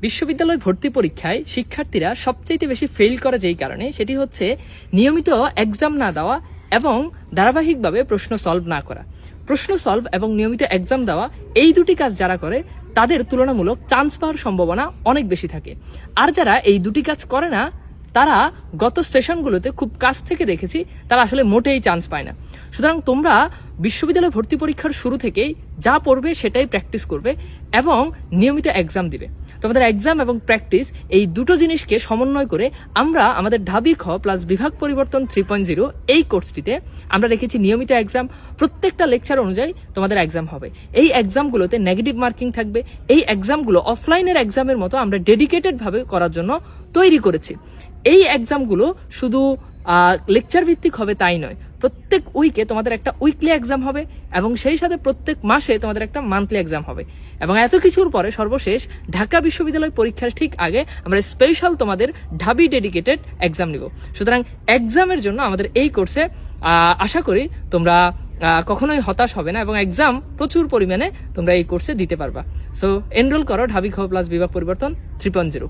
বিশ্ববিদ্যালয় ভর্তি পরীক্ষায় শিক্ষার্থীরা সবচেয়ে বেশি ফেল করে যেই কারণে সেটি হচ্ছে নিয়মিত এক্সাম না দেওয়া এবং ধারাবাহিকভাবে প্রশ্ন সলভ না করা। প্রশ্ন সলভ এবং নিয়মিত এক্সাম দেওয়া এই দুটি কাজ যারা করে, তাদের তুলনামূলক চান্স পাওয়ার সম্ভাবনা অনেক বেশি থাকে। আর যারা এই দুটি কাজ করে না, তারা গত সেশনগুলোতে খুব কাছ থেকে দেখেছি, তারা আসলে মোটেই চান্স পায় না। সুতরাং তোমরা বিশ্ববিদ্যালয় ভর্তি পরীক্ষার শুরু থেকেই যা পড়বে সেটাই প্র্যাকটিস করবে এবং নিয়মিত এক্সাম দিবে। তোমাদের এক্সাম এবং প্র্যাকটিস এই দুটো জিনিসকে সমন্বয় করে আমরা আমাদের ঢাবি খ প্লাস বিভাগ পরিবর্তন থ্রি পয়েন্ট জিরো এই কোর্সটিতে আমরা রেখেছি নিয়মিত এক্সাম প্রত্যেকটা লেকচার অনুযায়ী তোমাদের এক্সাম হবে। এই এক্সামগুলোতে নেগেটিভ মার্কিং থাকবে। এই এক্সামগুলো অফলাইনের এক্সামের মতো আমরা ডেডিকেটেডভাবে করার জন্য তৈরি করেছি। এই এক্সামগুলো শুধু লেকচার ভিত্তিক হবে তাই নয়। প্রত্যেক উইকে তোমাদের একটা উইকলি এক্সাম হবে এবং সেই সাথে প্রত্যেক মাসে তোমাদের একটা মান্থলি এক্সাম হবে। এবং এত কিছুর পরে সর্বশেষ ঢাকা বিশ্ববিদ্যালয় পরীক্ষার ঠিক আগে আমরা স্পেশাল তোমাদের ঢাবি ডেডিকেটেড এক্সাম নিব। সুতরাং এক্সামের জন্য আমাদের এই কোর্সে আশা করি তোমরা কখনোই হতাশ হবে না এবং এক্সাম প্রচুর পরিমাণে তোমরা এই কোর্সে দিতে পারবা। সো এনরোল করো ঢাবি খ প্লাস বিভাগ পরিবর্তন থ্রি পয়েন্ট জিরো